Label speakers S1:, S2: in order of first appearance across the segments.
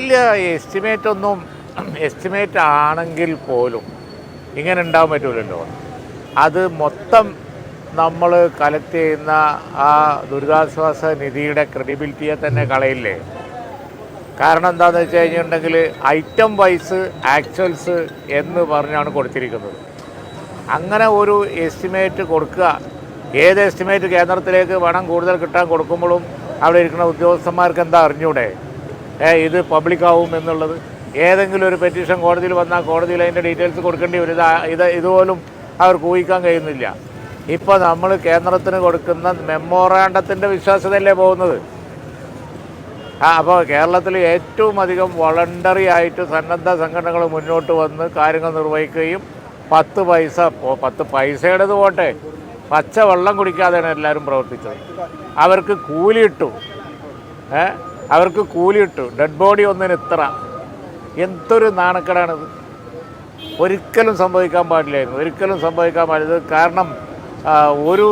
S1: ഇല്ല എസ്റ്റിമേറ്റ് ഒന്നും എസ്റ്റിമേറ്റ് ആണെങ്കിൽ പോലും ഇങ്ങനെ ഉണ്ടാകാൻ പറ്റൂലല്ലോ. അത് മൊത്തം നമ്മൾ കളക്ട് ചെയ്യുന്ന ആ ദുരിതാശ്വാസ നിധിയുടെ ക്രെഡിബിലിറ്റിയെ തന്നെ കളയില്ലേ? കാരണം എന്താണെന്ന് വെച്ച് കഴിഞ്ഞിട്ടുണ്ടെങ്കിൽ ഐറ്റം വൈസ് ആക്ച്വൽസ് എന്ന് പറഞ്ഞാണ് കൊടുത്തിരിക്കുന്നത്. അങ്ങനെ ഒരു എസ്റ്റിമേറ്റ് കൊടുക്കുക. ഏത് എസ്റ്റിമേറ്റ് കേന്ദ്രത്തിലേക്ക് പണം കൂടുതൽ കിട്ടാൻ കൊടുക്കുമ്പോഴും അവിടെ ഇരിക്കുന്ന ഉദ്യോഗസ്ഥന്മാർക്ക് എന്താ അറിഞ്ഞൂടെ? ഏ ഇത് പബ്ലിക്കാവും എന്നുള്ളത്. ഏതെങ്കിലും ഒരു പെറ്റീഷൻ കോടതിയിൽ വന്നാൽ കോടതിയിൽ അതിന്റെ ഡീറ്റെയിൽസ് കൊടുക്കേണ്ടി വരും. ഇത് ഇതുപോലും അവർക്ക് ഊഹിക്കാൻ കഴിയുന്നില്ല. ഇപ്പോൾ നമ്മൾ കേന്ദ്രത്തിന് കൊടുക്കുന്ന മെമ്മോറാണ്ടത്തിന്റെ വിശ്വാസ്യതയല്ലേ പോകുന്നത്? ആ അപ്പോൾ കേരളത്തിൽ ഏറ്റവും അധികം വളണ്ടറി ആയിട്ട് സന്നദ്ധ സംഘടനകൾ മുന്നോട്ട് വന്ന് കാര്യങ്ങൾ നിർവഹിക്കുകയും പത്ത് പൈസ പത്ത് പൈസയുടേത് പോട്ടെ. പച്ച വെള്ളം കുടിക്കാതെയാണ് എല്ലാവരും പ്രവർത്തിച്ചത്. അവർക്ക് കൂലി ഇട്ടു ഏ? അവർക്ക് കൂലി ഇട്ടു ഡെഡ് ബോഡി ഒന്നിന് ഇത്ര. എന്തൊരു നാണക്കേടാണിത്. ഒരിക്കലും സംഭവിക്കാൻ പാടില്ലായിരുന്നു. ഒരിക്കലും സംഭവിക്കാൻ പാടില്ല. കാരണം ഒരു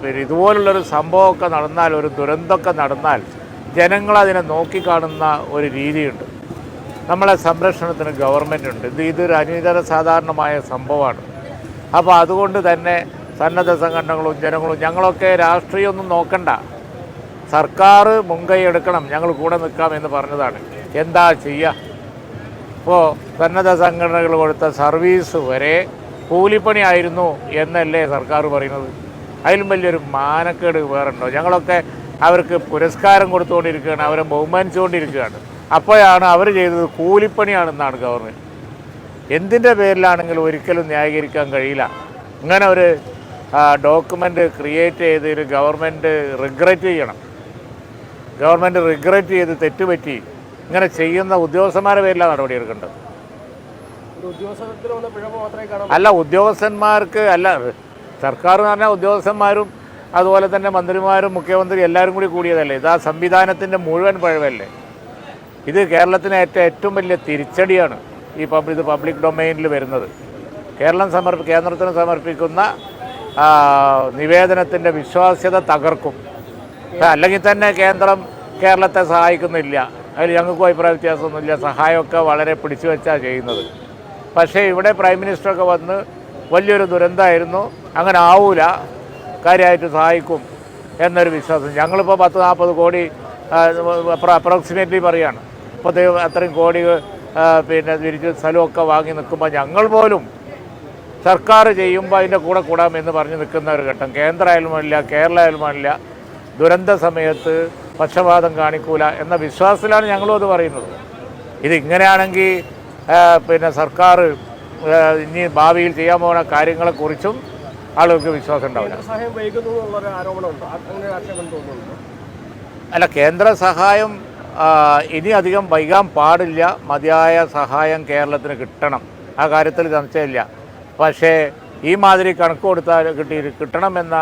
S1: പിന്നെ ഇതുപോലുള്ളൊരു സംഭവമൊക്കെ നടന്നാൽ ഒരു ദുരന്തമൊക്കെ നടന്നാൽ ജനങ്ങളതിനെ നോക്കിക്കാണുന്ന ഒരു രീതിയുണ്ട്. നമ്മളെ സംരക്ഷണത്തിന് ഗവൺമെന്റ് ഉണ്ട് ഇത് ഇതൊരു അനിതര സാധാരണമായ സംഭവമാണ്. അപ്പോൾ അതുകൊണ്ട് തന്നെ സന്നദ്ധ സംഘടനകളും ജനങ്ങളും ഞങ്ങളൊക്കെ രാഷ്ട്രീയമൊന്നും നോക്കണ്ട. സർക്കാർ മുൻകൈ എടുക്കണം. ഞങ്ങൾ കൂടെ നിൽക്കാം എന്ന് പറഞ്ഞതാണ്. എന്താ ചെയ്യുക ഇപ്പോൾ സന്നദ്ധ സംഘടനകൾ കൊടുത്ത സർവീസ് വരെ കൂലിപ്പണി ആയിരുന്നു എന്നല്ലേ സർക്കാർ പറയുന്നത്. അതിലും വലിയൊരു മാനക്കേട് വേറുണ്ടോ? ഞങ്ങളൊക്കെ അവർക്ക് പുരസ്കാരം കൊടുത്തുകൊണ്ടിരിക്കുകയാണ്. അവരെ ബഹുമാനിച്ചുകൊണ്ടിരിക്കുകയാണ്. അപ്പോഴാണ് അവർ ചെയ്തത് കൂലിപ്പണിയാണെന്നാണ് ഗവർണർ. എന്തിന്റെ പേരിലാണെങ്കിലും ഒരിക്കലും ന്യായീകരിക്കാൻ കഴിയില്ല. ഇങ്ങനെ ഒരു ഡോക്യുമെന്റ് ക്രിയേറ്റ് ചെയ്തതിൽ ഗവൺമെന്റ് റിഗ്രറ്റ് ചെയ്യണം. ഗവൺമെന്റ് റിഗ്രറ്റ് ചെയ്ത് തെറ്റുപറ്റി ഇങ്ങനെ ചെയ്യുന്ന ഉദ്യോഗസ്ഥന്മാരെ പേരിലാണ്
S2: നടപടി എടുക്കേണ്ടത്
S1: അല്ല ഉദ്യോഗസ്ഥന്മാർക്ക് അല്ല സർക്കാർ എന്ന് പറഞ്ഞാൽ ഉദ്യോഗസ്ഥന്മാരും അതുപോലെ തന്നെ മന്ത്രിമാരും മുഖ്യമന്ത്രി എല്ലാവരും കൂടി കൂടിയതല്ലേ? ഇത് ആ സംവിധാനത്തിന്റെ മുഴുവൻ പഴവല്ലേ? ഇത് കേരളത്തിന് ഏറ്റവും ഏറ്റവും വലിയ തിരിച്ചടിയാണ് ഈ പബ്ലിക് ഇത് പബ്ലിക് ഡൊമൈനിൽ വരുന്നത്. കേരളം സമർപ്പി കേന്ദ്രത്തിന് സമർപ്പിക്കുന്ന നിവേദനത്തിന്റെ വിശ്വാസ്യത തകർക്കും. അല്ലെങ്കിൽ തന്നെ കേന്ദ്രം കേരളത്തെ സഹായിക്കുന്നില്ല. അതിൽ ഞങ്ങൾക്കും അഭിപ്രായ വ്യത്യാസമൊന്നുമില്ല. സഹായമൊക്കെ വളരെ പിടിച്ചു വെച്ചാണ് ചെയ്യുന്നത്. പക്ഷേ ഇവിടെ പ്രൈം മിനിസ്റ്ററൊക്കെ വന്ന് വലിയൊരു ദുരന്തമായിരുന്നു. അങ്ങനെ ആവൂല. കാര്യമായിട്ട് സഹായിക്കും എന്നൊരു വിശ്വാസം. ഞങ്ങളിപ്പോൾ പത്ത് നാൽപ്പത് കോടി അപ്രോക്സിമേറ്റ്ലി പറയാണ്. അപ്പോൾ അത്രയും കോടി പിന്നെ തിരിച്ച് സ്ഥലമൊക്കെ വാങ്ങി നിൽക്കുമ്പോൾ ഞങ്ങൾ പോലും സർക്കാർ ചെയ്യുമ്പോൾ അതിന്റെ കൂടെ കൂടാം എന്ന് പറഞ്ഞ് നിൽക്കുന്ന ഒരു ഘട്ടം. കേന്ദ്ര അല്ല കേരള ആയാലും അല്ല ദുരന്ത സമയത്ത് പക്ഷപാതം കാണിക്കൂല എന്ന വിശ്വാസത്തിലാണ് ഞങ്ങളും അത് പറയുന്നത്. ഇതിങ്ങനെയാണെങ്കിൽ പിന്നെ സർക്കാർ ഇനി ഭാവിയിൽ ചെയ്യാൻ പോകുന്ന കാര്യങ്ങളെക്കുറിച്ചും ആളുകൾക്ക് വിശ്വാസം ഉണ്ടാവില്ല.
S2: സഹായം വൈകുന്നു ആരോപണമുണ്ട്?
S1: അല്ല കേന്ദ്ര സഹായം ഇനി അധികം വൈകാൻ പാടില്ല. മതിയായ സഹായം കേരളത്തിന് കിട്ടണം. ആ കാര്യത്തിൽ സംശയമില്ല പക്ഷേ ഈ മാതിരി കണക്ക് കൊടുത്താൽ കിട്ടി കിട്ടണമെന്ന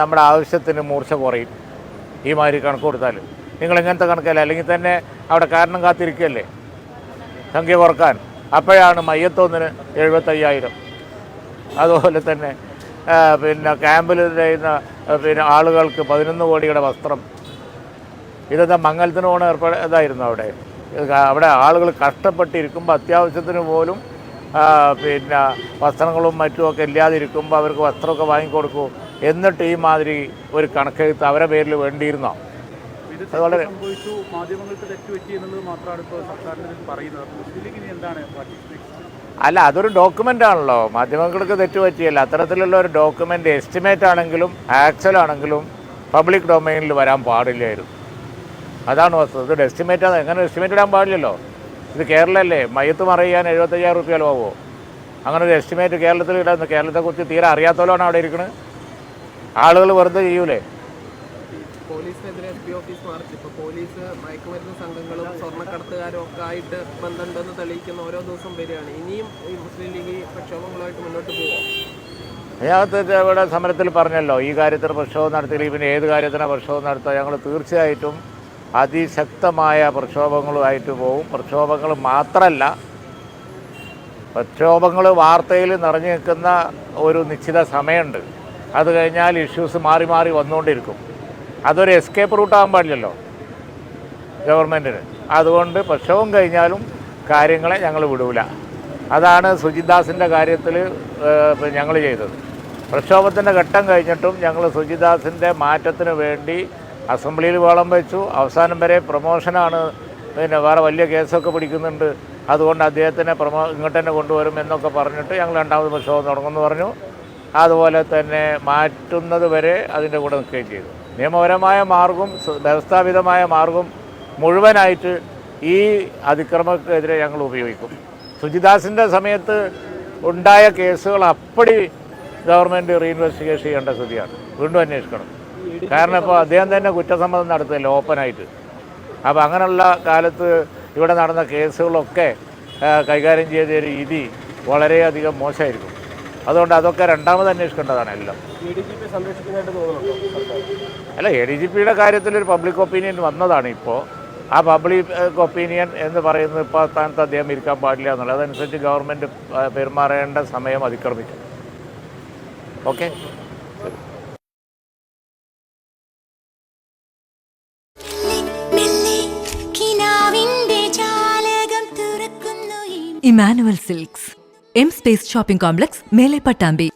S1: നമ്മുടെ ആവശ്യത്തിന് മൂർച്ച കുറയും. ഈ മാതിരി കണക്ക് കൊടുത്താൽ. നിങ്ങൾ ഇങ്ങനത്തെ കണക്കല്ല? അല്ലെങ്കിൽ തന്നെ അവിടെ കാരണം കാത്തിരിക്കുകയല്ലേ? സംഖ്യ കുറയ്ക്കാൻ. അപ്പോഴാണ് മയ്യത്തൊന്നിന് എഴുപത്തയ്യായിരം. അതുപോലെ തന്നെ പിന്നെ ക്യാമ്പിൽ ചെയ്യുന്ന പിന്നെ ആളുകൾക്ക് പതിനൊന്ന് കോടിയുടെ വസ്ത്രം. ഇതെന്താ മംഗലത്തിന് പോണ ഏർപ്പാട് ഇതായിരുന്നു അവിടെ. അവിടെ ആളുകൾ കഷ്ടപ്പെട്ടിരിക്കുമ്പോൾ അത്യാവശ്യത്തിന് പോലും പിന്നെ വസ്ത്രങ്ങളും മറ്റുമൊക്കെ ഇല്ലാതിരിക്കുമ്പോൾ അവർക്ക് വസ്ത്രമൊക്കെ വാങ്ങിക്കൊടുക്കൂ. എന്നിട്ട് ഈ മാതിരി ഒരു കണക്കെഴുത്ത് അവരെ പേരിൽ വേണ്ടിയിരുന്നോ? അത് വളരെ അല്ല അതൊരു ഡോക്യുമെന്റ് ആണല്ലോ. മാധ്യമങ്ങൾക്ക് തെറ്റുപറ്റിയല്ല അത്തരത്തിലുള്ള ഒരു ഡോക്യുമെന്റ് എസ്റ്റിമേറ്റ് ആണെങ്കിലും ആക്ച്വൽ ആണെങ്കിലും പബ്ലിക് ഡൊമൈനിൽ വരാൻ പാടില്ലായിരുന്നു. അതാണ് വസ്തുത. എസ്റ്റിമേറ്റ് എങ്ങനെ എസ്റ്റിമേറ്റ് ഇടാൻ പാടില്ലല്ലോ? ഇത് കേരളമല്ലേ മയത്ത് മറിയാൻ എഴുപത്തയ്യായിരം റുപ്യ ചിലവാകുമോ അങ്ങനെ ഒരു എസ്റ്റിമേറ്റ് കേരളത്തിൽ ഇടാൻ കേരളത്തെക്കുറിച്ച് തീരെ അറിയാത്തവരാണ് അവിടെ ഇരിക്കുന്നത് ആളുകൾ വെറുതെ ചെയ്യൂലേ?
S3: പോലീസിനെതിരെ എസ് പി ഓഫീസ് മാർച്ച്. ഇപ്പോൾ പോലീസ് മയക്കുമരുന്ന് സംഘങ്ങളും സ്വർണക്കടത്തുകാരും ഒക്കെ ആയിട്ട് ബന്ധമുണ്ടെന്ന് തെളിയിക്കുന്ന ഓരോ ദിവസം വരികയാണ്. ഇനിയും ഈ മുസ്ലിം ലീഗ് പ്രക്ഷോഭങ്ങളുമായിട്ട് മുന്നോട്ട്
S1: അതിനകത്ത് ഇവിടെ സമരത്തിൽ പറഞ്ഞല്ലോ ഈ കാര്യത്തിന് പ്രക്ഷോഭം നടത്തി പിന്നെ ഏത് കാര്യത്തിനാണ് പ്രക്ഷോഭം നടത്തുക? ഞങ്ങൾ തീർച്ചയായിട്ടും അതിശക്തമായ പ്രക്ഷോഭങ്ങളുമായിട്ട് പോകും പ്രക്ഷോഭങ്ങൾ മാത്രമല്ല പ്രക്ഷോഭങ്ങൾ വാർത്തയിൽ നിറഞ്ഞു നിൽക്കുന്ന ഒരു നിശ്ചിത സമയമുണ്ട്. അത് കഴിഞ്ഞാൽ ഇഷ്യൂസ് മാറി മാറി വന്നുകൊണ്ടിരിക്കും. അതൊരു എസ്കേപ്പ് റൂട്ടാകാൻ പാടില്ലല്ലോ ഗവൺമെന്റിന് അതുകൊണ്ട് പ്രക്ഷോഭം കഴിഞ്ഞാലും കാര്യങ്ങളെ ഞങ്ങൾ വിടൂല. അതാണ് സുജിദാസിന്റെ കാര്യത്തിൽ ഞങ്ങൾ ചെയ്തത്. പ്രക്ഷോഭത്തിന്റെ ഘട്ടം കഴിഞ്ഞിട്ടും ഞങ്ങൾ സുജിദാസിന്റെ മാറ്റത്തിന് വേണ്ടി അസംബ്ലിയിൽ വളം വെച്ചു. അവസാനം വരെ പ്രൊമോഷനാണ്. പിന്നെ വേറെ വലിയ കേസൊക്കെ പിടിക്കുന്നുണ്ട്. അതുകൊണ്ട് അദ്ദേഹത്തിനെ പ്രമോ ഇങ്ങോട്ട് തന്നെ കൊണ്ടുവരും എന്നൊക്കെ പറഞ്ഞിട്ട് ഞങ്ങൾ രണ്ടാമത് പ്രക്ഷോഭം തുടങ്ങുമെന്ന് പറഞ്ഞു. അതുപോലെ തന്നെ മാറ്റുന്നത് വരെ അതിന്റെ കൂടെ നിൽക്കുകയും ചെയ്തു. നിയമപരമായ മാർഗം വ്യവസ്ഥാപിതമായ മാർഗം മുഴുവനായിട്ട് ഈ അതിക്രമക്കെതിരെ ഞങ്ങൾ ഉപയോഗിക്കും. സുജിദാസിന്റെ സമയത്ത് ഉണ്ടായ കേസുകൾ അപ്പടി ഗവൺമെന്റ് റീഇൻവെസ്റ്റിഗേഷൻ ചെയ്യേണ്ട സ്ഥിതിയാണ്. വീണ്ടും അന്വേഷിക്കണം. കാരണം ഇപ്പോൾ അദ്ദേഹം തന്നെ കുറ്റസമ്മതം നടത്തില്ല ഓപ്പണായിട്ട് അപ്പോൾ അങ്ങനെയുള്ള കാലത്ത് ഇവിടെ നടന്ന കേസുകളൊക്കെ കൈകാര്യം ചെയ്ത രീതി വളരെയധികം മോശമായിരിക്കും. അതുകൊണ്ട് അതൊക്കെ രണ്ടാമത് അന്വേഷിക്കേണ്ടതാണ് എല്ലാം. അല്ല എ ഡി ജി പിയുടെ കാര്യത്തിൽ ഒരു പബ്ലിക് ഒപ്പീനിയൻ വന്നതാണ് ഇപ്പോൾ ആ പബ്ലിക് ഒപ്പീനിയൻ എന്ന് പറയുന്നത് ഇപ്പോൾ സ്ഥാനത്ത് അദ്ദേഹം ഇരിക്കാൻ പാടില്ല എന്നുള്ളത്. അതനുസരിച്ച് ഗവൺമെന്റ് പെരുമാറേണ്ട സമയം അതിക്രമിച്ചു okay
S4: Emmanuel silks. M space shopping complex മേലെ പട്ടാമ്പി.